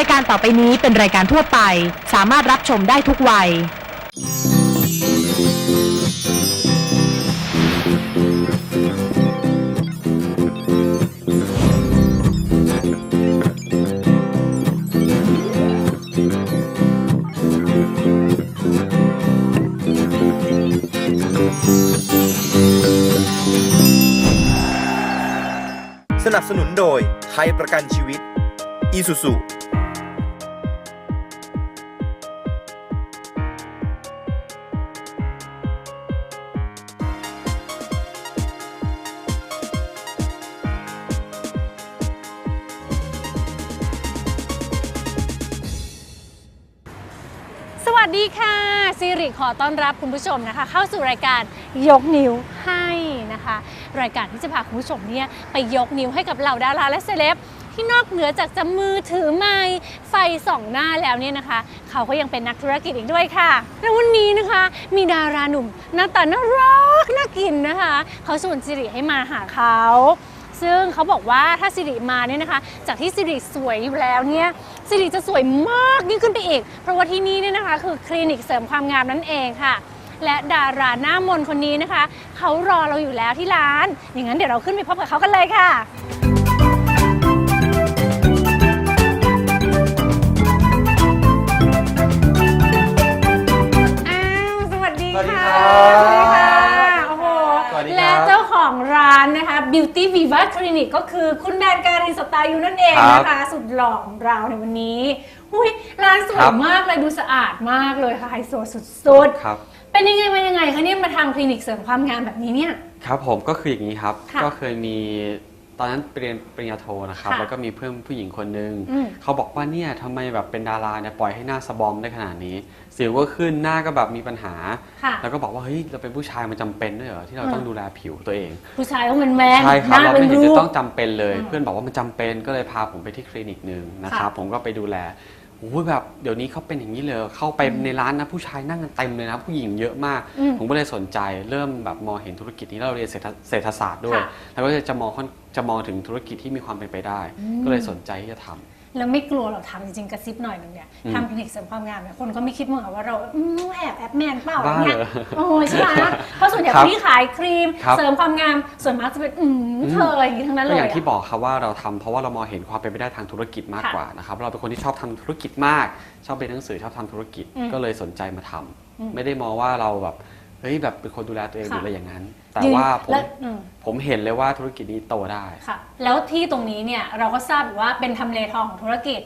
ายการต่อไปนี้เป็นรายการทั่วไป สามารถรับชมได้ทุกวัย สนับสนุนโดยไทยประกันชีวิต อีสุสุ ริขอต้อนรับคุณผู้ชมนะคะ เข้าสู่รายการยกนิ้วให้นะคะ รายการที่จะพาคุณผู้ชมเนี่ยไปยกนิ้วให้กับเหล่าดาราและเซเลบที่นอกเหนือจากจะมือถือไม้ไฟส่องหน้าแล้วเนี่ยนะคะ เขาก็ยังเป็นนักธุรกิจอีกด้วยค่ะและวันนี้นะคะ มีดาราหนุ่มหน้าตาน่ารักน่ากินนะคะ เขาชวนสิริให้มาหาเขา ซึ่งเขาบอกว่าถ้าสิริมาเนี่ยนะคะ จากที่สิริสวยอยู่แล้วเนี่ยสิริจะสวยมากยิ่งขึ้นไปอีก เพราะว่าที่นี่เนี่ยนะคะคือคลินิกเสริมความงามนั่นเองค่ะและดาราหน้ามนต์คนนี้นะคะ เขารอเราอยู่แล้วที่ร้าน อย่างนั้นเดี๋ยวเราขึ้นไปพบกับเขากันเลยค่ะ อ้าว สวัสดีสวัสดีค่ะครับสวัสดีค่ะ ของร้านนะคะ Beauty Viva Clinic ก็คือคุณแมนการินสไตล์อยู่นั่นเองนะคะสุดหล่อของเราในวันนี้อุ้ยร้านสวยมากเลยดูสะอาดมากเลยค่ะไฮโซสุดครับ ๆ เป็นยังไงมายังไงคะเนี่ยมาทำคลินิกเสริมความงามแบบนี้เนี่ย ครับผมก็คืออย่างนี้ครับ ค่ะก็เคยมี ตอนนั้นเรียนปริญญาโทนะครับค่ะแล้วก็มีเพื่อนผู้หญิงคนนึงอืม เขาบอกว่าเนี่ยทำไมแบบเป็นดาราเนี่ยปล่อยให้หน้าสะบอมได้ขนาดนี้สิวก็ขึ้นหน้าก็แบบมีปัญหา ค่ะ แล้วก็บอกว่าเฮ้ยเราเป็นผู้ชายมันจำเป็นด้วยเหรอที่เราต้องดูแลผิวตัวเอง ผู้ชายต้องเป็นแมนใช่คหรับน้าเราเป็ไม่นเห็นรูจะป ต้องจำเป็นเลยอืมเพื่อนบอกว่ามันจำเป็นก็เลยพาผมไปที่คลินิกหนึ่งนะครับค่ะผมก็ไปดูแล โอ้ยแบบเดี๋ยวนี้เขาเป็นอย่างนี้เลยเข้าไปในร้านนะผู้ชายนั่งกันเต็มเลยนะผู้หญิงเยอะมาก อืมผมก็เลยสนใจเริ่มแบบมองเห็นธุรกิจนี้แล้วเราเรียนเศรษฐเศรษฐศาสตร์ด้วย ค่ะแล้วก็จะมองค่อนจะมองถึงธุรกิจที่มีความเป็นไปได้ อืม ก็เลยสนใจที่จะทำ แล้วไม่กลัวเราทำจริงๆกระซิบหน่อยหนึงเนี่ยอืมทำคลินิกเสริมความงามเนี่ยคนก็ไม่คิดมั้งเหรอว่าเราอืมแอบแอบแมนเปล่าบ้าเนี่ยเหรอโอ้ยใช่ไหมเพราะส่วนใหญ่ครัคบนที่ขายครีมครับ เสริมความงามส่วนมากจะเป็นอืมเธออย่างนี้ทั้งนั้นเลก็ยอย่างที่อะ บอกครับว่าเราทำเพราะว่าเรามองเห็นความเป็นไปได้ทางธุรกิจมากค่ะกว่านะครับเราเป็นคนที่ชอบทำธุรกิจมาก ชอบเรียนหนังสือชอบทำธุรกิจอืมก็เลยสนใจมาทำอืม ไม่ได้มองว่าเราแบบ เฮ้ยแบบเป็นคนดูแลตัวเองหค่ะรืออะไรอย่างนั้น แต่ยืนว่าผมแล้วอืมผมเห็นเลยว่าธุรกิจนี้โตได้ค่ะ แล้วที่ตรงนี้เนี่ยเราก็ทราบอยู่ว่าเป็นทำเลทองของธุรกิจ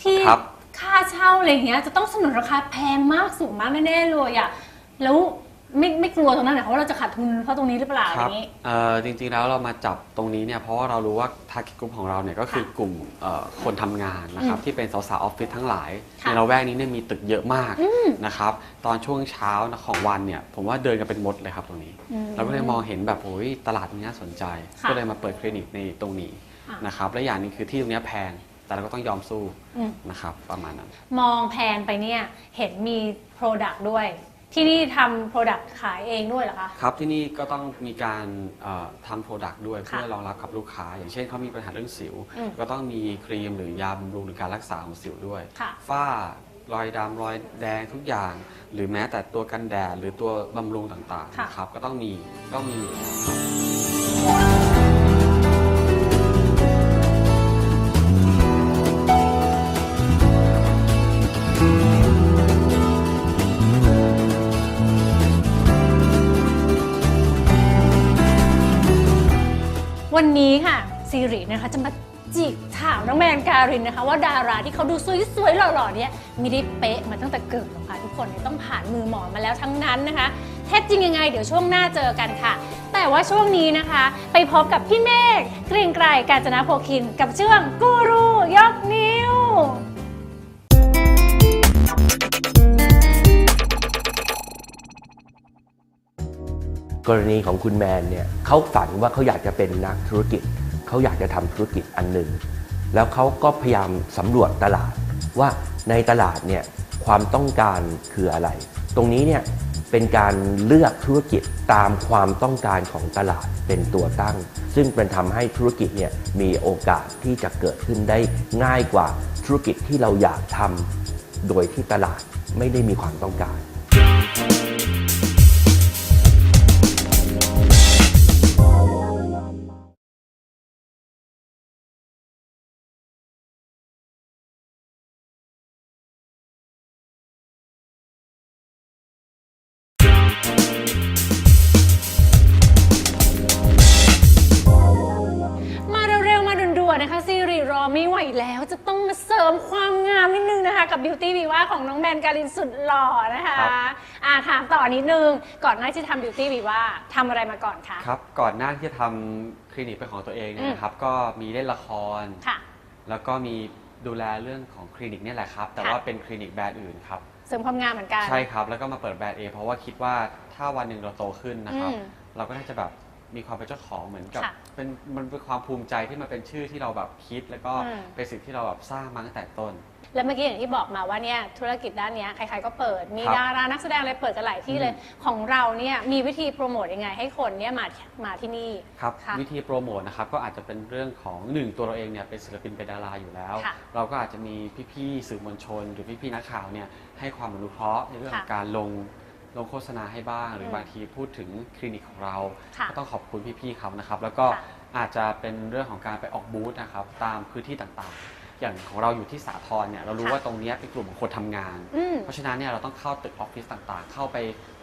ที่ครับค่าเช่าอะไรเงี้ยจะต้องสนุนราคาแพงมากสูงมากแน่ๆเลยอะแล้ว ไม่ไม่กลัวตรงนั้นเหรอคะว่าเราจะขาดทุนเพราะตรงนี้หรือเปล่าอครับย่างนี้ เอ่อจริงๆแล้วเรามาจับตรงนี้เนี่ยเพราะว่าเรารู้ว่า target group ของเราเนี่ยก็คือกลุ่มเอ่อคนทำงานนะครับอืมที่เป็นสาวๆออฟฟิศทั้งหลาย ค่ะในเราแวกนี้เนี่ยมีตึกเยอะมากอืมนะครับตอนช่วงเช้าของวันเนี่ยผมว่าเดินกันเป็นมดเลยครับตรงนี้ อืมเราก็เลยมองเห็นแบบโอ้ยตลาดนี้น่าสนใจ ค่ะก็เลยมาเปิดคลินิกในตรงนี้อะนะครับและอย่างหนึงคือที่ตรงเนี้ยแพงแต่เราก็ต้องยอมสู้อืมนะครับประมาณนั้น มองแพนไปเนี่ย เห็นมี Product ด้วย ที่นี่ทำ Product ขายเองด้วยเหรอคะ ครับที่นี่ก็ต้องมีการเอ่อทำโปรดักต์ด้วยค่ะเพื่อรองรับกับลูกค้า อย่างเช่นเขามีปัญหาเรื่องสิว อืมก็ต้องมีครีมหรือยาบำรุงหรือการรักษาของสิวด้วย ค่ะ ฝ้ารอยดำรอยแดงทุกอย่าง หรือแม้แต่ตัวกันแดดหรือตัวบำรุงต่างๆค่ะนะครับก็ต้องมีต้องมีวัันนี้ค่ะซีรีนะคะจะมาจิกถามน้องแมนการินนะคะ ว่าดาราที่เขาดูสวยๆหล่อๆเนี่ยไม่ได้เป๊ะมาตั้งแต่เกิดหรอกค่ะทุกคนเนี่ยต้องผ่านมือหมอมาแล้วทั้งนั้นนะคะเท็จจริงยังไง เดี๋ยวช่วงหน้าเจอกันค่ะ แต่ว่าช่วงนี้นะคะ ไปพบกับพี่เมฆเกรียงไกรกาญจนาโพคิน กับเชื่องกูรูยกนี้ กรณีของคุณแมนเนี่ยเขาฝันว่าเขาอยากจะเป็นนักธุรกิจ เขาอยากจะทำธุรกิจอันหนึ่ง แล้วเขาก็พยายามสำรวจตลาดว่าในตลาดเนี่ยความต้องการคืออะไร ตรงนี้เนี่ยเป็นการเลือกธุรกิจตามความต้องการของตลาดเป็นตัวตั้ง ซึ่งเป็นทำให้ธุรกิจเนี่ยมีโอกาสที่จะเกิดขึ้นได้ง่ายกว่าธุรกิจที่เราอยากทำโดยที่ตลาดไม่ได้มีความต้องการ ริมความงามนิดนึงนะคะกับบิวตี้วีว่าของน้องแมนการินสุดหล่อนะคะครับ อ่าถามต่อนิดนึง ก่อนหน้าที่ทำบิวตี้วีว่าทำอะไรมาก่อนคะ ครับก่อนหน้าที่จะทำคลินิกเป็นของตัวเองเนี่ยนะครับ ก็มีเล่นละคร ค่ะ แล้วก็มีดูแลเรื่องของคลินิกเนี่ยแหละครับ แต่ค่ะ ว่าเป็นคลินิกแบรนด์อื่นครับ เสริมความงามเหมือนกัน ใช่ครับ แล้วก็มาเปิดแบรนด์เองเพราะว่าคิดว่าถ้าวันหนึ่งเราโตขึ้นนะครับ อืม เราก็น่าจะแบบ มีความเป็นเจ้าของเหมือนกับค่ะเป็นมันเป็นความภูมิใจที่มันเป็นชื่อที่เราแบบคิด แล้วก็อืม เป็นสิ่งที่เราแบบสร้างมาตั้งแต่ต้น แล้วเมื่อกี้อย่างที่บอกมาว่าเนี่ยธุรกิจด้านเนี้ยใครๆก็เปิด มีครับดารานักแสดงอะไรเปิดกันหลายที่เลย ของเราเนี่ยมีวิธีโปรโมทยังไงให้คนเนี่ยมามาที่นี่ ครับค่ะวิธีโปรโมทนะครับก็อาจจะเป็นเรื่องของหนึ่งตัวเราเองเนี่ยเป็นศิลปินเป็นดาราอยู่แล้ว ค่ะเราก็อาจจะมีพี่ๆสื่อมวลชน หรือพี่ๆนักข่าวเนี่ยให้ความอนุเคราะห์ในเรื่องของค่ะการลง ลงโฆษณาให้บ้าง หรือมบางทีพูดถึงคลินิกของเรา ค่ะก็ต้องขอบคุณพี่ๆเขานะครับ แล้วก็ค่ะอาจจะเป็นเรื่องของการไปออกบูธนะครับ ตามพื้นที่ต่างๆ อย่างของเราอยู่ที่สาทรเนี่ยเรารู้ค่ะ ว่าตรงเนี้ยเป็นกลุ่มของคนทำงาน อืม เพราะฉะนั้นเนี่ยเราต้องเข้าตึกออฟฟิศต่างๆ เข้าไป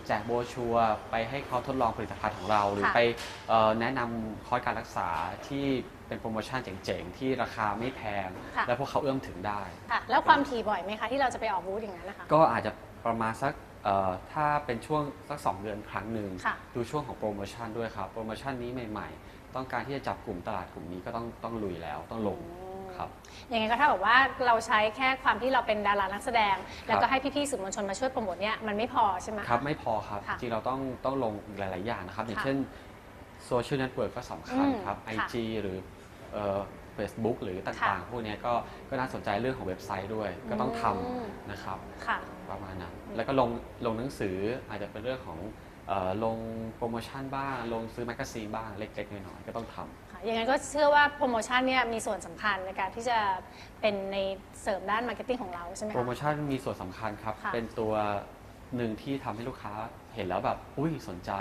แจกโบรชัวร์ไปให้เขาทดลองผลิตภัณฑ์ของเรา หรือค่ะ ไปเอ่อแนะนำคอร์สการรักษาที่เป็นโปรโมชั่นเจ๋งๆ ที่ราคาไม่แพง ค่ะ และพวกเขาเอื้อมถึงได้ ค่ะแล้วความถี่บ่อยไหมคะที่เราจะไปออกบูธอย่างนั้นนะคะ ก็อาจจะประมาณสัก เอ่อถ้าเป็นช่วงสัก 2 เดือนครั้งหนึ่งค่ะ ดูช่วงของโปรโมชั่นด้วยครับ โปรโมชั่นนี้ใหม่ๆ ต้องการที่จะจับกลุ่มตลาดกลุ่มนี้ก็ต้องต้องลุยแล้วต้องลงครับ ยังไงก็เท่ากับว่าเราใช้แค่ความที่เราเป็นดารานักแสดง แล้วก็ให้พี่ๆสื่อมวลชนมาช่วยโปรโมทเนี่ยมันไม่พอใช่ไหมะ ครับไม่พอครับค่ะจริงๆเราต้องต้องลงอีกหลาย ๆ อย่างนะครับ อย่างค่ะเช่นโซเชียลเน็ตเวิร์กก็สำคัญอืมครับค่ะ IG หรือเฟซบุ๊กหรือต่างค่ะๆพวกเนี้ยก็ก็น่าสนใจเรื่องของเว็บไซต์ด้วย ก็ต้องทอืมำนะครับ ค่ะ ประมาณนั้น แล้วก็ลงลงหนังสืออาจจะเป็นเรื่องของเอ่อลงโปรโมชั่นบ้าง ลงซื้อแมกกาซีนบ้างเล็กๆน้อยๆก็ต้องทำ ค่ะยังไงก็เชื่อว่าโปรโมชั่นเนี่ยมีส่วนสำคัญในการที่จะเป็นในเสริมด้านมาร์เก็ตติ้งของเราใช่ไหมโปรโมคะชั่นมีส่วนสำคัญครับ ค่ะ เป็นตัวหนึ่งที่ทำให้ลูกค้าเห็นแล้วแบบอุ้ยสนใจ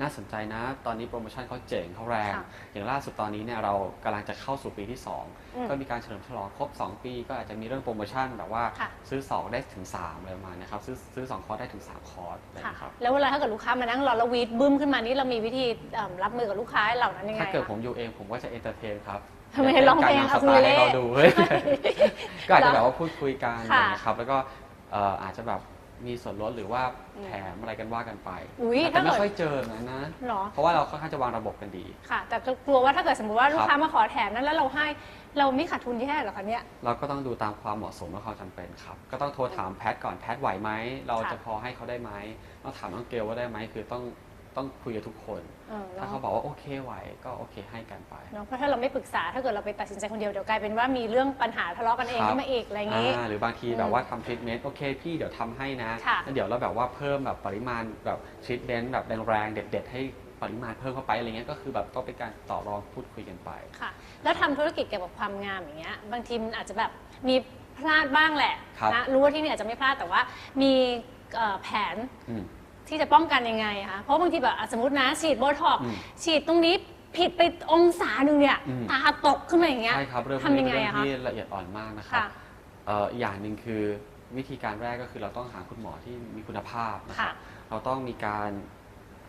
น่าสนใจนะ ตอนนี้โปรโมชั่นเขาเจ๋งเขาแรง ค่ะอย่างล่าสุดตอนนี้เนี่ยเรากำลังจะเข้าสู่ปีที่ อืม2 ก็มีการเฉลิมฉลองครบ 2 ปี ก็อาจจะมีเรื่องโปรโมชั่นแบบว่าค่ะซื้อ 2 ได้ถึง3อะไรประมาณเนะครับซื้อซื้อ2คอร์สได้ถึง 3 คอร์สอะไรค่ะนะครับ แล้วเวลาถ้าเกิดลูกค้ามานั่งรอแล้ววีดบึ้มขึ้นมานี่เรามีวิธีเอิ่มรับมือกับลูกค้าเหล่านั้นยังไงถ้าเกิดคะ ผมอยู่เองผมก็จะเอนเตอร์เทนครับทำไมร้องเพลงการนำสอะไตล์ให้คุณเล่เขาดูเฮ้ยก็อาจจะเหรอแบบว่าพูดคุยกันค่ะ นะครับ แล้วก็เอ่ออาจจะแบบ มีส่วนลดหรือว่าอืมแถมอะไรกันว่ากันไปอุ๊ยแต่ไม่ถ้าเกิด ค่อยเจอแบบนั้นนะ หรอ เพราะว่าเราค่อนข้างจะวางระบบกันดี ค่ะ แต่ก็กลัวว่าถ้าเกิดสมมติว่าลูกครับค้ามาขอแถมนั้นแล้วเราให้เราไม่ขาดทุนแย่เหรอคะเนี่ย เราก็ต้องดูตามความเหมาะสมและความจำเป็นครับ ก็ต้องโทรถามแพทก่อนแพทไหวไหม เราค่ะจะพอให้เขาได้ไหมต้องถามน้องเกลว่าได้ไหม คือต้อง ต้องคุยกับทุกคน เออถ้าเนาะเขาบอกว่าโอเคไหวก็โอเคให้กันไป เนาะเพราะถ้าเราไม่ปรึกษาถ้าเกิดเราไปตัดสินใจคนเดียวเดี๋ยวกลายเป็นว่ามีเรื่องปัญหาทะเลาะกันเองครับ ขึ้นมาอีกอะไรอย่างงี้ อ่าหรือบางทีอืมแบบว่าทำทรีทเมนต์โอเคพี่เดี๋ยวทำให้นะค่ะแล้วเดี๋ยวเราแบบว่าเพิ่มแบบปริมาณแบบทรีทเมนต์แบบแรงๆเด็ด ๆ ให้ปริมาณเพิ่มเข้าไปอะไรเงี้ยก็คือแบบต้องเป็นการต่อรองพูดคุยกันไป ค่ะ แล้วทำธุรกิจเกี่ยวกับความงามอย่างเงี้ยบางทีมันอาจจะแบบมีพลาดบ้างแหละครับ นะรู้ว่าที่นี่อาจจะไม่พลาดแต่ว่ามีเอ่อแผนอืม ที่จะป้องกันยังไงคะเพราะบางทีแบบอะสมมตินะฉีดโบท็อกซ์อืมฉีดตรงนี้ผิดไปองศาหนึ่งเนี่ยอืม ตาตกขึ้นมาอย่างเงี้ยใช่ครับเรื่องพวกทำยันี้งเป็นไงเรื่ออะงคะ ที่ละเอียดอ่อนมากนะครับค่ะ เอ่ออีกอย่างหนึ่งคือวิธีการแรกก็คือเราต้องหาคุณหมอที่มีคุณภาพนะคค่ะ รับเราต้องมีการ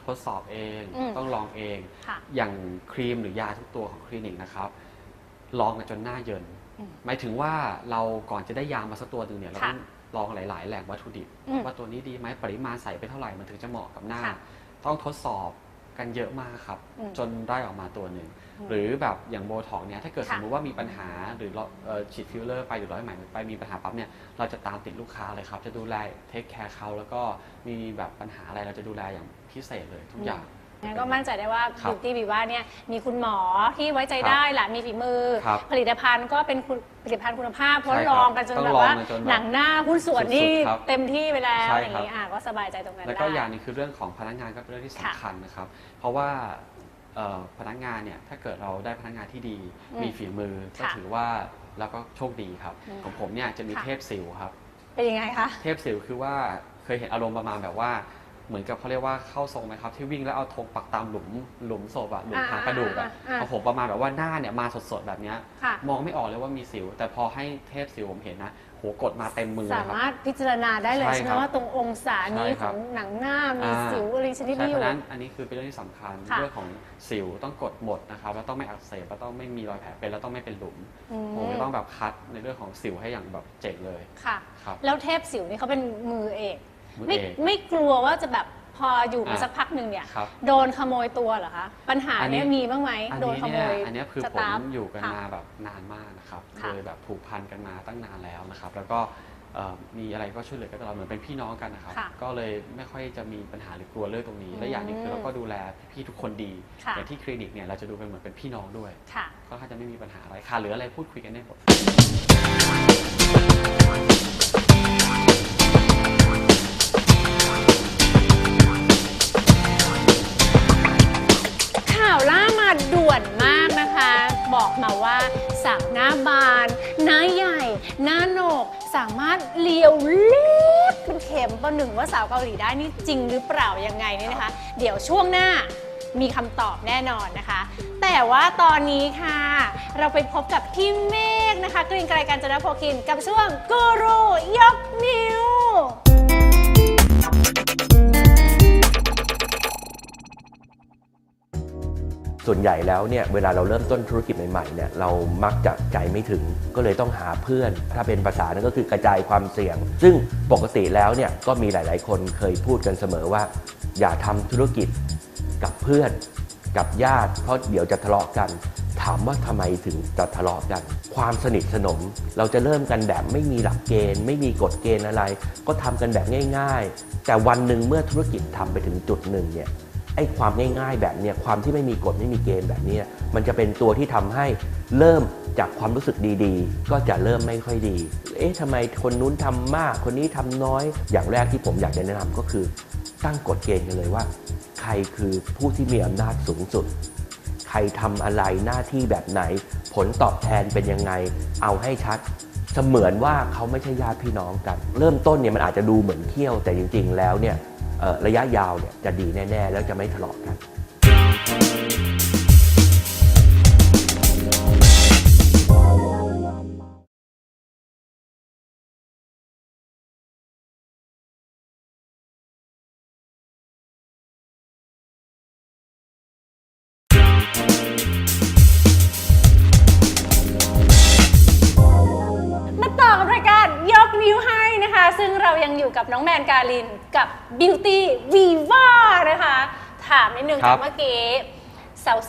ทดสอบเอง อืม ต้องลองเอง ค่ะ อย่างครีมหรือยาทุกตัวของคลินิกนะครับ ลองกันจนหน้าเยิน อืมหมายถึงว่าเราก่อนจะได้ยามาสักตัวหนึ่งเนี่ยเราค่ะต้อง ลองหลาย ๆ แหล่งวัตถุดิบ อืมว่าตัวนี้ดีไหมปริมาณใส่ไปเท่าไหร่มันถึงจะเหมาะกับหน้า ค่ะต้องทดสอบกันเยอะมากครับ อืมจนได้ออกมาตัวหนึ่ง อืมหรือแบบอย่างโบท็อกเนี่ยถ้าเกิดค่ะ สมมติว่ามีปัญหาหรือเราเอ่อฉีดฟิลเลอร์ไปหรือร้อยไหมไปมีปัญหาปั๊บเนี่ยเราจะตามติดลูกค้าเลยครับ จะดูแลเทคแคร์เขาแล้วก็มีแบบปัญหาอะไรเราจะดูแลอย่างพิเศษเลยทุกอย่าง งั้นก็มั่นใจได้ว่า ครับบิวตี้บีว่าเนี่ยมีคุณหมอที่ไว้ใจครับได้แหละมีฝีมือ ครับผลิตภัณฑ์ก็เป็นคุณผลิตภัณฑ์คุณภาพเพราะใช่ครับลองกันจนต้องแบบลองว่ากันจนแบบหนังหน้าหุ้นส่วนนี่สุดๆครับเต็มที่ไปแล้วใช่อย่างครับนี้อะก็สบายใจตรงนั้นแล้วก็ได้ อย่างหนึงคือเรื่องของพนักงานก็เป็นเรื่องที่ค่ะสำคัญนะครับ เพราะว่าเอ่อพนักงานเนี่ยถ้าเกิดเราได้พนักงานที่ดี อืมมีฝีมือก็ค่ะถือว่าแล้วก็โชคดีครับ อืมของผมเนี่ยจะมีค่ะ เทพสิวครับ เป็นยังไงคะ เทพสิวคือว่าเคยเห็นอารมณ์ประมาณแบบว่า เหมือนกับเขาเรียกว่าเข้าทรงไหมครับ ที่วิ่งแล้วเอาธงปักตามหลุมหลุมศพอะหลุมอ่าหากระดูกอะอ่าอ่าของผมประมาณแบบว่าหน้าเนี่ยมาสดๆแบบเนี้ยค่ะ มองไม่ออกเลยว่ามีสิว แต่พอให้เทพสิวผมเห็นนะโหกดมาเต็มมือเลสายครับมารถพิจารณาได้เลยใช่ใช่ไหมครับว่าตรงองศานี้ใช่คขรัอบงหนังหน้ามีอ่า สิวอะไรชนิดใช่นี้อเพยู่ ราะฉะนั้นอันนี้คือเป็นเรื่องที่สำคัญค่ะ เรื่องของสิวต้องกดหมดนะครับแล้วต้องไม่อักเสบแล้วต้องไม่มีรอยแผลเป็นแล้วต้องไม่เป็นหลุมอืมผมจะต้องแบบคัดในเรื่องของสิวให้อย่างแบบเจ๋งเลยค่ะ ครับ แล้วเทพสิวนี่เขาเป็นมือเอกมือ ไม่เอกไม่กลัวว่าจะแบบพออยู่มาอ่าสักพักหนึ่งเนี่ย ครับโดนขโมยตัวเหรอคะ ปัญหาอันนี้ เนี้ยมีบ้างไหมอันโดนนี้ขโมเนี่ยยอันเนี้ยคือสผมตาฟ อยู่กันค่ะมาแบบนานมากนะครับค่ะ โดยแบบผูกพันกันมาตั้งนานแล้วนะครับ แล้วก็เอ่อมีอะไรก็ช่วยเหลือกันตลอดเหมือนเป็นพี่น้องกันนะครับ ค่ะก็เลยไม่ค่อยจะมีปัญหาหรือกลัวเรื่องตรงนี้อืมและอย่างหนึงคือเราก็ดูแลพี่ทุกคนดีค่ะ อย่างที่คลินิกเนี่ยเราจะดูเป็นเหมือนเป็นพี่น้องด้วย ค่ะ ก็ถ้าจะไม่มีปัญหาอะไรค่ะหรืออะไรพูดคุยกันได้หมด บอกมาว่าสาวหน้าบาน หน้าใหญ่ หน้าโหนก สามารถเลียวเล็กเป็นเข็มประหนึ่งว่าสาวเกาหลีได้นี่จริงหรือเปล่ายังไงเนี่ยนะคะ เดี๋ยวช่วงหน้ามีคำตอบแน่นอนนะคะ แต่ว่าตอนนี้ค่ะ เราไปพบกับพี่เมฆนะคะกรีนไกรการจนโพคินกับช่วงกูรูยกนิ้ว ส่วนใหญ่แล้วเนี่ยเวลาเราเริ่มต้นธุรกิจใหม่ๆเนี่ยเรามักจะใจไม่ถึงก็เลยต้องหาเพื่อน ถ้าเป็นภาษานั่นก็คือกระจายความเสี่ยง ซึ่งปกติแล้วเนี่ยก็มีหลายๆ คนเคยพูดกันเสมอว่า อย่าทำธุรกิจกับเพื่อนกับญาติ เพราะเดี๋ยวจะทะเลาะกัน ถามว่าทำไมถึงจะทะเลาะกัน ความสนิทสนม เราจะเริ่มกันแบบไม่มีหลักเกณฑ์ ไม่มีกฎเกณฑ์อะไร ก็ทำกันแบบง่าย ๆ แต่วันหนึ่งเมื่อธุรกิจทำไปถึงจุดหนึ่งเนี่ย ไอ้ความง่ายๆแบบเนี้ยความที่ไม่มีกฎไม่มีเกณฑ์แบบเนี้ยมันจะเป็นตัวที่ทำให้เริ่มจากความรู้สึกดีๆ ก็จะเริ่มไม่ค่อยดี เอ๊ะทำไมคนนู้นทำมาก คนนี้ทำน้อย อย่างแรกที่ผมอยากจะแนะนำก็คือ ตั้งกฎเกณฑ์กันเลยว่า ใครคือผู้ที่มีอำนาจสูงสุด ใครทำอะไรหน้าที่แบบไหน ผลตอบแทนเป็นยังไง เอาให้ชัดเสมือนว่าเขาไม่ใช่ญาติพี่น้องกัน เริ่มต้นเนี่ยมันอาจจะดูเหมือนเที่ยวแต่จริง ๆ แล้วเนี่ย ระยะยาวเนี่ยจะดีแน่ ๆ แล้วจะไม่ทะเลาะกันมาต่อกับรายการยกนิ้วให้ นะคะ ซึ่งเรายังอยู่กับน้องแมนการินกับ Beauty Viva นะคะ ถามนิดนึงครัค่ะบ เมื่อกี้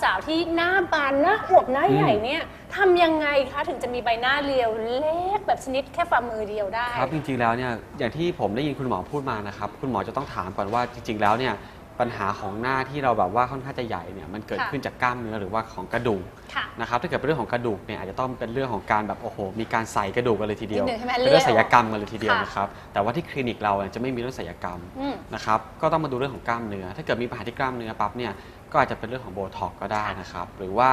สาวๆ ที่หน้าบานหน้าอวบหน้าใหญ่เนี่ยทำยังไงคะถึงจะมีใบหน้าเรียวเล็กแบบชนิดแค่ฝ่ามือเดียวได้ ครับจริงๆแล้วเนี่ยอย่างที่ผมได้ยินคุณหมอพูดมานะครับคุณหมอจะต้องถามก่อนว่าจริง ๆ แล้วเนี่ย ปัญหาของหน้าที่เราแบบว่าค่อนข้างจะใหญ่เนี่ยมันเกิดค่ะขึ้นจากกล้ามเนื้อหรือว่าของกระดูกค่ะ นะครับถ้าเกิดเป็นเรื่องของกระดูกเนี่ยอาจจะต้องเป็นเรื่องของการแบบโอ้โห มีการใส่กระดูกกันเลยทีเดียวนิดนึงใช่ไหมเป็นเรื่องเลื่ศัอยลออกยกรรมกันเลยทีเดียวค่ะ นะครับแต่ว่าที่คลินิกเราเนี่ยจะไม่มีเรื่องศัลยกรรม อืม นะครับก็ต้องมาดูเรื่องของกล้ามเนื้อ ถ้าเกิดมีปัญหาที่กล้ามเนื้อปั๊บเนี่ยก็อาจจะเป็นเรื่องของโบท็อกก็ได้นะครับ หรือว่า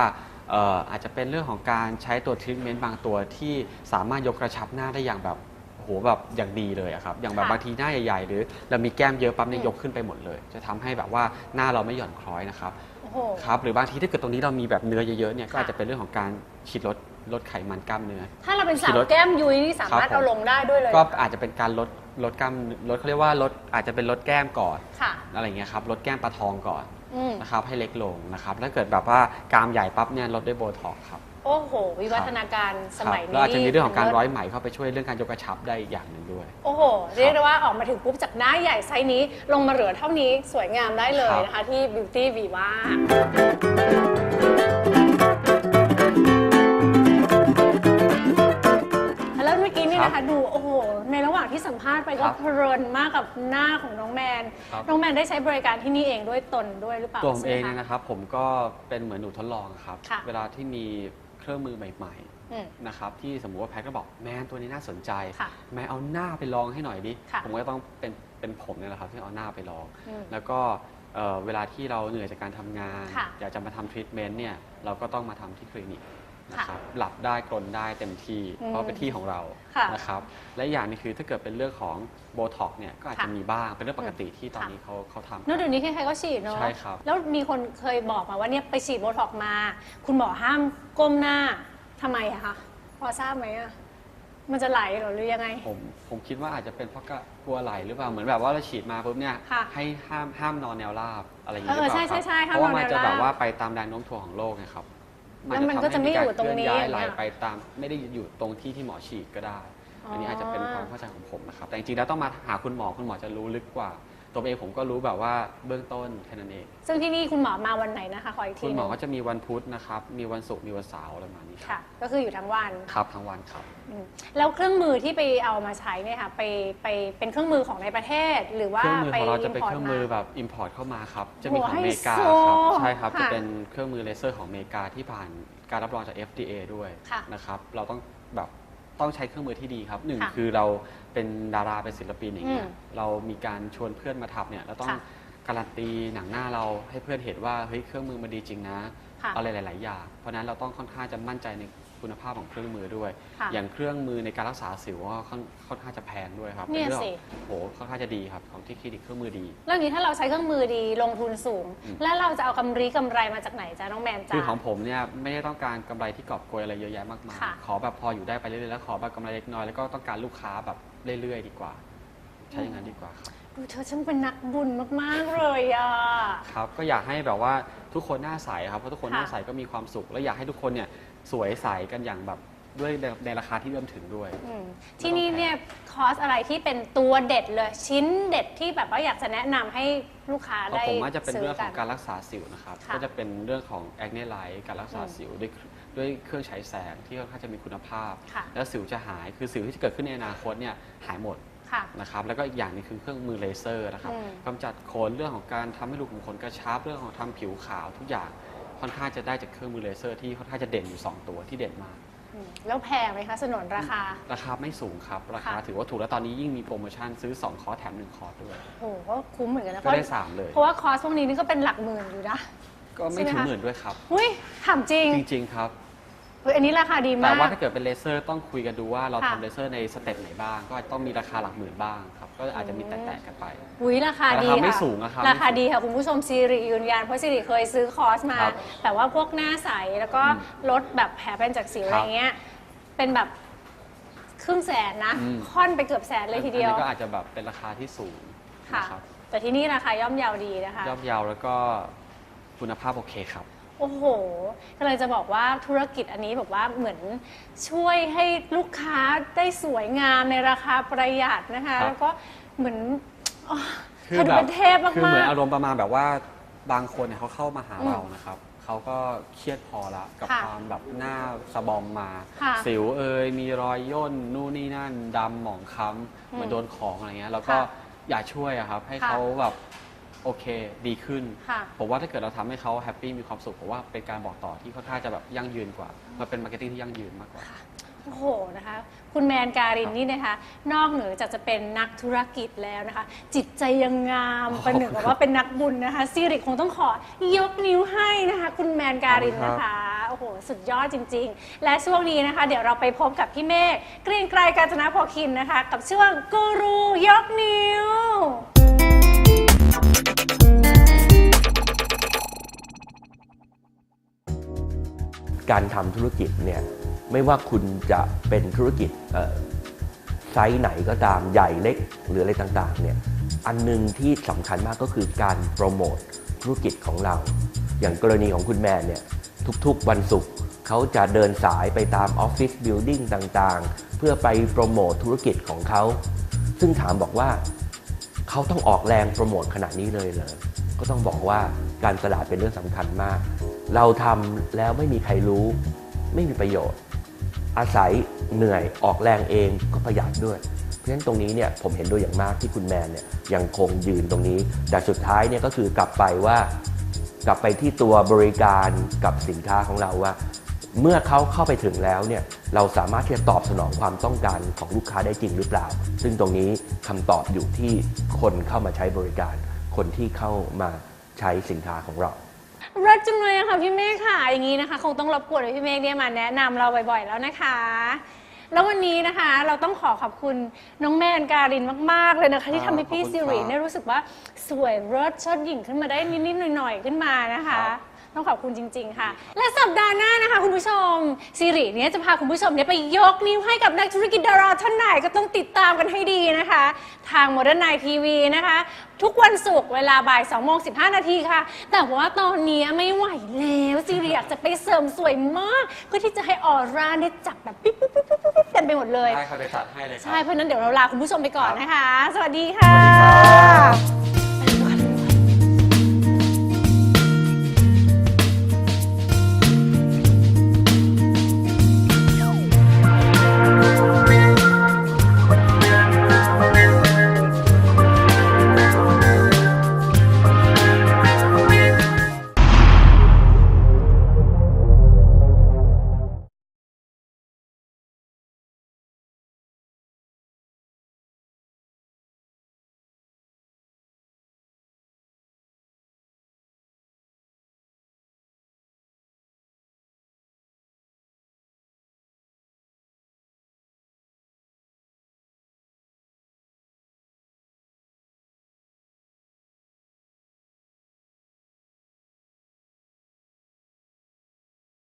เอ่ออาจจะเป็นเรื่องของการใช้ตัวทรีทเมนต์บางตัวที่สามารถยกกระชับหน้าได้อย่างแบบ โอ้โหแบบอย่างดีเลยอะครับอย่างแบบค่ะ บางทีหน้าใหญ่ๆ หรือเรามีแก้มเยอะปั๊บเนี่ยอืมยกขึ้นไปหมดเลย จะทำให้แบบว่าหน้าเราไม่หย่อนคล้อยนะครับโอ้โห ครับหรือบางทีถ้าเกิดตรงนี้เรามีแบบเนื้อเยอะๆเนี่ยก็ค่ะ อาจจะเป็นเรื่องของการฉีดลดลดไขมันกล้ามเนื้อ ถ้าเราเป็นสาขี่วรถแก้มยุ้ยนี่สามารถครับผม เอาลงได้ด้วยเลยก็เหรออาจจะเป็นการลดลดกล้ามลดเขาเรียกว่าลดอาจจะเป็นลดแก้มก่อนค่ะ อะไรเงี้ยครับลดแก้มปลาทองก่อนอืมนะครับให้เล็กลงนะครับถ้าเกิดแบบว่ากรามใหญ่ปั๊บเนี่ยลดด้วยโบท็อกซ์ครับ โอ้โห วิวัฒนาการสมัยครับนี้แล้วอาจจะมีเรื่องของการร้อยไหมเข้าไปช่วยเรื่องการยกกระชับได้อีกอย่างหนึ่งด้วย โอ้โห เรียกได้ว่าออกมาถึงปุ๊บจากหน้าใหญ่ไซส์นี้ลงมาเหลือเท่านี้สวยงามได้เลยนะคะที่ Beauty Viva แล้วเมื่อกี้นี่นะครัคะบดูโอ้โห ในระหว่างที่สัมภาษณ์ไปก็ครับเพลินมากกับหน้าของน้องแมนครับน้องแมนได้ใช้บริการที่นี่เองด้วยตนด้วยหรือเปล่าตัวผมเองใช่เนี่ยไหคะนะครับ ผมก็เป็นเหมือนหนูทดลองครับค่ะเวลาที่มี เครื่องมือใหม่อืม ๆนะครับที่สมมุติว่าแพทย์ก็บอกแมนตัวนี้น่าสนใจ ค่ะ แมนเอาหน้าไปลองให้หน่อยดิ ค่ะ ผมก็ต้องเป็นเป็นผมเนี่ยแหละครับที่เอาหน้าไปลอง อืม แล้วก็เอ่อเวลาที่เราเหนื่อยจากการทำงาน ค่ะ อยากจะมาทำทรีทเมนต์เนี่ยเราก็ต้องมาทำที่คลินิก นะค่ะครับหลับได้กรนได้เต็มที่อืมเพราะเป็นที่ของเราค่ะนะครับและอีกอย่างหนึงคือถ้าเกิดเป็นเรื่องของโบท็อกเนี่ยก็อาจจะค่ะมีบ้างเป็นเรื่องปกติที่ตอนค่ะนี้เขาเขาทำเนอะเดี๋ยวนี้ใครๆก็ฉีดเนาะใช่ครับแล้วมีคนเคยบอกมาว่าเนี่ยไปฉีดโบท็อกซ์มา คุณหมอห้ามก้มหน้าทำไมอะคะพอทราบไหมอะมันจะไหลเหรอหรือยังไง ผมผมคิดว่าอาจจะเป็นเพราะกลัวไหลหรือเปล่าเหมือนแบบว่าเราฉีดมาปุ๊บเนี่ยค่ะให้ห้ามห้ามนอนแนวราบอะไรอย่างเอเงี้ยหอรือเปล่าใช่ใช่ครับใช่ห้ามเพราะว่ามันนอนแนวจะราบแบบว่าไปตามแรงโน้มถ่วงของโลกไงครับ แล้วมันก็จะไม่อยู่ตรงนี้อาจจะทำให้มีการเคลื่อนย้ายอย่างไหลเงี้ยไปตามไม่ได้อยู่ตรงที่ที่หมอฉีดก็ได้อ๋ออัอันนี้อาจจะเป็นความเข้าใจของผมนะครับ แต่จริงๆแล้วต้องมาหาคุณหมอคุณหมอจะรู้ลึกกว่า ตัวเองผมก็รู้แบบว่าเบื้องต้นแค่นั้นเอง ซึ่งที่นี่คุณหมอมาวันไหนนะคะขออีกทีคุณหมอนึ่งก็จะมีวันพุธนะครับ มีวันศุกร์มีวันเสาร์อะไรประมาณนี้ครับค่ะ ก็คืออยู่ทั้งวันครับทั้งวันครับ อืมแล้วเครื่องมือที่ไปเอามาใช้เนี่ยค่ะไปไปเป็นเครื่องมือของในประเทศหรือว่าเครื่องมือไป ของเราจะเป็น import เครื่องมือมาแบบ import เข้ามาครับ จะมีของโอ้อเมริกาไฮโซครับใช่ครับ ค่ะจะเป็นเครื่องมือเลเซอร์ของอเมริกาที่ผ่านการรับรองจาก FDA ด้วยค่ะ นะครับ เราต้องแบบ ต้องใช้เครื่องมือที่ดีครับหนึ่งค่ะคือเราเป็นดาราเป็นศิลปินอย่างเงี้ยอืมเรามีการชวนเพื่อนมาทำเนี่ยเราต้องค่ะการันตีหนังหน้าเราให้เพื่อนเห็นว่าเฮ้ยเครื่องมือมันดีจริงนะค่ะ อะไรหลาย ๆ อย่างเพราะฉะนั้นเราต้องค่อนข้างจะมั่นใจใน คุณภาพของเครื่องมือด้วย ค่ะอย่างเครื่องมือในการรักษาสิวก็ค่อนค่อนข้างจะแพงด้วยครับเนี่ยป็รื่องสิโหค่อนข้างจะดีครับของที่คลินิกเครื่องมือดี แล้วอย่างนี้ถ้าเราใช้เครื่องมือดีลงทุนสูง อืม แล้วเราจะเอากำไรกำไรมาจากไหนจ้าน้องแมนจ้า คือของผมเนี่ยไม่ได้ต้องการกำไรที่กอบโกยอะไรเยอะแยะมากมายค่ะ ขอแบบพออยู่ได้ไปเรื่อยๆแล้วขอแบบกำไรเล็กน้อยแล้วก็ต้องการลูกค้าแบบเรื่อยๆ ดีกว่า ใช้อย่างนั้นดีกว่าครับ ดูเธอช่างเป็นนักบุญมากๆเลยอะ ครับก็อยากให้แบบว่าทุกคนหน้าใสครับเพราะทุกคนค่ะหน้าใสก็มีความสุข และอยากให้ทุกคนเนี่ย สวยใสกันอย่างแบบด้วยในในราคาที่เอื้อมถึงด้วย อืมที่นี่เนี่ยคอร์สอะไรที่เป็นตัวเด็ดเลยชิ้นเด็ดที่แบบว่าอยากจะแนะนำให้ลูกค้าของได้ผมอาจจะเป็นซื้เรื่องอขกัอนงการรักษาสิวนะครับ ค่ะก็จะเป็นเรื่องของแอคเนไลท์การรักษาอืมสิวด้วยด้วยเครื่องฉายแสงที่ค่อนข้างจะมีคุณภาพ ค่ะ แล้วสิวจะหายคือสิวที่จะเกิดขึ้นในอนาคตเนี่ยหายหมดค่ะ นะครับ แล้วก็อีกอย่างหนึงคือเครื่องมือเลเซอร์นะครับอืม กำจัดขนเรื่องของการทำให้รูขุมขนกระชับเรื่องของทำผิวขาวทุกอย่าง ค่อนข้างจะได้จากเครื่องมือเลเซอร์ที่ค่อนข้างจะเด่นอยู่ 2 ตัวที่เด่นมาก อืมแล้วแพงไหมคะสนนราคา ราคาไม่สูงครับ ราคาค่ะ ถือว่าถูกแล้วตอนนี้ยิ่งมีโปรโมชั่นซื้อ 2 คอร์สแถม 1 คอร์สด้วย โอ้โหก็คุ้มเหมือนกันนะก็ได้ 3 เลย เพราะว่าคอร์สพวกนี้นี่ก็เป็นหลักหมื่นอยู่นะ ก็ไม่ใช่ไหมถึงคะ หมื่นด้วยครับ อุ้ยถามจริง จริง ๆ ครับ เฮ้ยอันนี้ราคาดีแต่มาก ว่าถ้าเกิดเป็นเลเซอร์ต้องคุยกันดูว่าเราค่ะ ทำเลเซอร์ในสเต็ปไหนบ้าง ก็ต้องมีราคาหลักหมื่นบ้างครับ ก็อาจจะมีแตกๆกันไป อุ้ยราคาดีราคาไม่ค่ะสูงนะครับราคาดีค่ะ คุณผู้ชมซีริยืนยันเพราะซีริเคยซื้อคอร์สมา ครับแต่ว่าพวกหน้าใส แล้วก็อืมลดแบบแผลเป็นจากสิวคอะรับไรเงี้ยเป็นแบบครึ่งแสนนะ อืม ค่อนไปเกือบแสนเลยทีเดียว อันนี้ก็อาจจะแบบเป็นราคาที่สูงค่ะ นะครับแต่ที่นี่ราคาย่อมเยาวดีนะคะ ย่อมเยาวแล้วก็คุณภาพโอเคครับ โอ้โหก็เลยจะบอกว่าธุรกิจอันนี้แบบว่าเหมือนช่วยให้ลูกค้าได้สวยงามในราคาประหยัดนะคะ ครับ แล้วก็เหมือนอ๋อคือเธอดูแบบเป็นเทพมากๆ คือเหมือนอารมณ์ประมาณแบบว่าบางคนเนี่ยเขาเข้ามาหาอืมเรานะครับเขาก็เครียดพอละกับค่ะความแบบหน้าสะบอมมา ค่ะสิวเอยมีรอยย่นนู่นนี่นั่นดำหมองคล้ำเหมือนอืมโดนของอะไรเงี้ยแล้วก็ค่ะอยากช่วยอะครับให้ค่ะ เขาแบบ โอเค ดีขึ้น ค่ะ ผมว่าถ้าเกิดเราทำให้เขาแฮปปี้มีความสุขผมว่าเป็นการบอกต่อที่ค่อนข้างจะแบบยั่งยืนกว่ามันเป็นมาร์เก็ตติ้งที่ยั่งยืนมากกว่า โอ้โหนะคะ คุณแมนการินนี่นะคะ นอกเหนือจากจะเป็นนักธุรกิจแล้วนะคะ จิตใจยังงามขอบคุณ ประหนึ่งกับว่าเป็นนักบุญนะคะซีริคงต้องขอยกนิ้วให้นะคะ คุณแมนการินนะคะ โอ้โห สุดยอดจริง ๆ และช่วงนี้นะคะ เดี๋ยวเราไปพบกับพี่เมฆเกรียงไกรกาญจนพอคินนะคะ กับช่วงกูรูยกนิ้ว การทำธุรกิจเนี่ยไม่ว่าคุณจะเป็นธุรกิจไซส์ไหนก็ตามใหญ่เล็กหรืออะไรต่างๆเนี่ยอันหนึงที่สำคัญมากก็คือการโปรโมทธุรกิจของเรา อย่างกรณีของคุณแมนเนี่ยทุกๆวันศุกร์เขาจะเดินสายไปตามออฟฟิศบิลดิ่งต่างๆ เพื่อไปโปรโมทธุรกิจของเขา ซึ่งถามบอกว่าเขาต้องออกแรงโปรโมทขนาดนี้เลยเหรอก็ต้องบอกว่าการตลาดเป็นเรื่องสำคัญมาก เราทำแล้วไม่มีใครรู้ ไม่มีประโยชน์ อาศัยเหนื่อยออกแรงเองก็ประหยัดด้วย เพราะฉะนั้นตรงนี้เนี่ยผมเห็นด้วยอย่างมากที่คุณแมนเนี่ยยังคงยืนตรงนี้ แต่สุดท้ายเนี่ยก็คือกลับไปว่ากลับไปที่ตัวบริการกับสินค้าของเราว่า เมื่อเขาเข้าไปถึงแล้วเนี่ยเราสามารถที่จะตอบสนองความต้องการของลูกค้าได้จริงหรือเปล่า ซึ่งตรงนี้คำตอบอยู่ที่คนเข้ามาใช้บริการ คนที่เข้ามาใช้สินค้าของเรา รักจังเลยอะค่ะพี่เมฆค่ะอย่างนี้นะคะ คงต้องรบกวนให้พี่เมฆเนี่ยมาแนะนำเราบ่อยๆแล้วนะคะ แล้ววันนี้นะคะเราต้องขอขอบคุณน้องแมนการินมากๆเลยนะคะ ที่ทำให้พี่ขอบคุณสิริครับเนี่ยรู้สึกว่าสวยเลิศเชิดหญิงขึ้นมาได้นิดๆหน่อยๆขึ้นมานะคะ ครับ ต้องขอบคุณจริง ๆ ค่ะ และสัปดาห์หน้านะคะคุณผู้ชมสิริเนี่ยจะพาคุณผู้ชมเนี่ยไปยกนิ้วให้กับนักธุรกิจดาราท่านไหนก็ต้องติดตามกันให้ดีนะคะ ทาง Modern Night TV นะคะ ทุกวันศุกร์เวลาบ่าย2โมง15 นาทีค่ะ แต่ว่าตอนนี้ไม่ไหวแล้วสิริอยากจะไปเสริมสวยมาก เพื่อที่จะให้ออร่าเนี่ยจับแบบปิ๊บปิ๊บปิ๊บปิ๊บปิ๊บเต็มไปหมดเลย ได้ครับไปจัดให้เลยครัใช่บเพราะฉะนั้นเดี๋ยวเราลาคุณผู้ชมไปก่อนนะคะ สวัสดีค่ะสวัสดีครับ